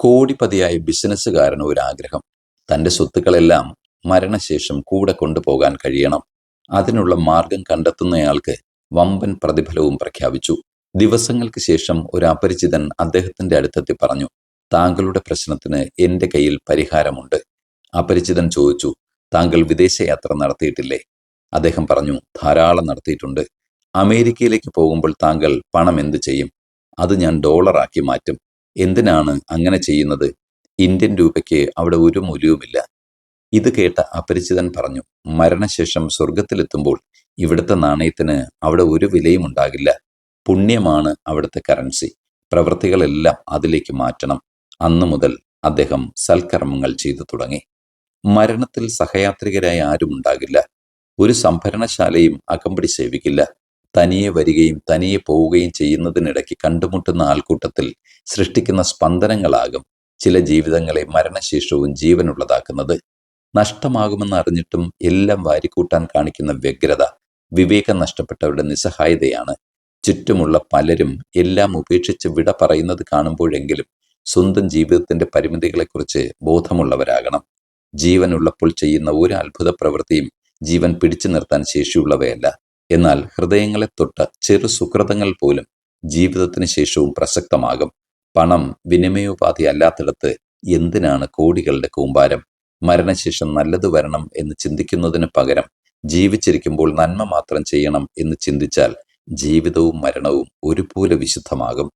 കോടിപതിയായ ബിസിനസ്സുകാരന് ഒരാഗ്രഹം. തന്റെ സ്വത്തുക്കളെല്ലാം മരണശേഷം കൂടെ കൊണ്ടുപോകാൻ കഴിയണം. അതിനുള്ള മാർഗം കണ്ടെത്തുന്നയാൾക്ക് വമ്പൻ പ്രതിഫലവും പ്രഖ്യാപിച്ചു. ദിവസങ്ങൾക്ക് ശേഷം ഒരു അപരിചിതൻ അദ്ദേഹത്തിന്റെ അടുത്തെത്തി പറഞ്ഞു താങ്കളുടെ പ്രശ്നത്തിന് എന്റെ കയ്യിൽ പരിഹാരമുണ്ട്. അപരിചിതൻ ചോദിച്ചു താങ്കൾ വിദേശയാത്ര നടത്തിയിട്ടില്ലേ? അദ്ദേഹം പറഞ്ഞു ധാരാളം നടത്തിയിട്ടുണ്ട്. അമേരിക്കയിലേക്ക് പോകുമ്പോൾ താങ്കൾ പണം എന്തു ചെയ്യും? അത് ഞാൻ ഡോളറാക്കി മാറ്റും. എന്തിനാണ് അങ്ങനെ ചെയ്യുന്നത്? ഇന്ത്യൻ രൂപയ്ക്ക് അവിടെ ഒരു മൂല്യവുമില്ല. ഇത് കേട്ട അപരിചിതൻ പറഞ്ഞു മരണശേഷം സ്വർഗത്തിലെത്തുമ്പോൾ ഇവിടുത്തെ നാണയത്തിന് അവിടെ ഒരു വിലയും ഉണ്ടാകില്ല. പുണ്യമാണ് അവിടുത്തെ കറൻസി പ്രവൃത്തികളെല്ലാം അതിലേക്ക് മാറ്റണം. അന്നു മുതൽ അദ്ദേഹം സൽക്കർമ്മങ്ങൾ ചെയ്തു തുടങ്ങി. മരണത്തിൽ സഹയാത്രികരായ ആരും ഉണ്ടാകില്ല. ഒരു സംഭരണശാലയും അകമ്പടി സേവിക്കില്ല. തനിയെ വരികയും തനിയെ പോവുകയും ചെയ്യുന്നതിനിടയ്ക്ക് കണ്ടുമുട്ടുന്ന ആൾക്കൂട്ടത്തിൽ സൃഷ്ടിക്കുന്ന സ്പന്ദനങ്ങളാകും. ചില ജീവിതങ്ങളെ മരണശേഷവും ജീവനുള്ളതാക്കുന്നത് നഷ്ടമാകുമെന്ന് അറിഞ്ഞിട്ടും എല്ലാം വാരിക്കൂട്ടാൻ കാണിക്കുന്ന വ്യഗ്രത വിവേകം നഷ്ടപ്പെട്ടവരുടെ നിസ്സഹായതയാണ്. ചുറ്റുമുള്ള പലരും എല്ലാം ഉപേക്ഷിച്ച് വിട പറയുന്നത് കാണുമ്പോഴെങ്കിലും സ്വന്തം ജീവിതത്തിന്റെ പരിമിതികളെക്കുറിച്ച് ബോധമുള്ളവരാകണം. ജീവനുള്ളപ്പോൾ ചെയ്യുന്ന ഒരു അത്ഭുത പ്രവൃത്തിയും ജീവൻ പിടിച്ചു നിർത്താൻ ശേഷിയുള്ളവയല്ല. എന്നാൽ ഹൃദയങ്ങളെ തൊട്ട ചെറു സുഹൃതങ്ങൾ പോലും ജീവിതത്തിന് ശേഷവും പ്രസക്തമാകും. പണം വിനിമയോപാധി അല്ലാത്തിടത്ത് എന്തിനാണ് കോടികളുടെ കൂമ്പാരം? മരണശേഷം നല്ലത് വരണം എന്ന് ചിന്തിക്കുന്നതിന് പകരം ജീവിച്ചിരിക്കുമ്പോൾ നന്മ മാത്രം ചെയ്യണം എന്ന് ചിന്തിച്ചാൽ ജീവിതവും മരണവും ഒരുപോലെ വിശുദ്ധമാകും.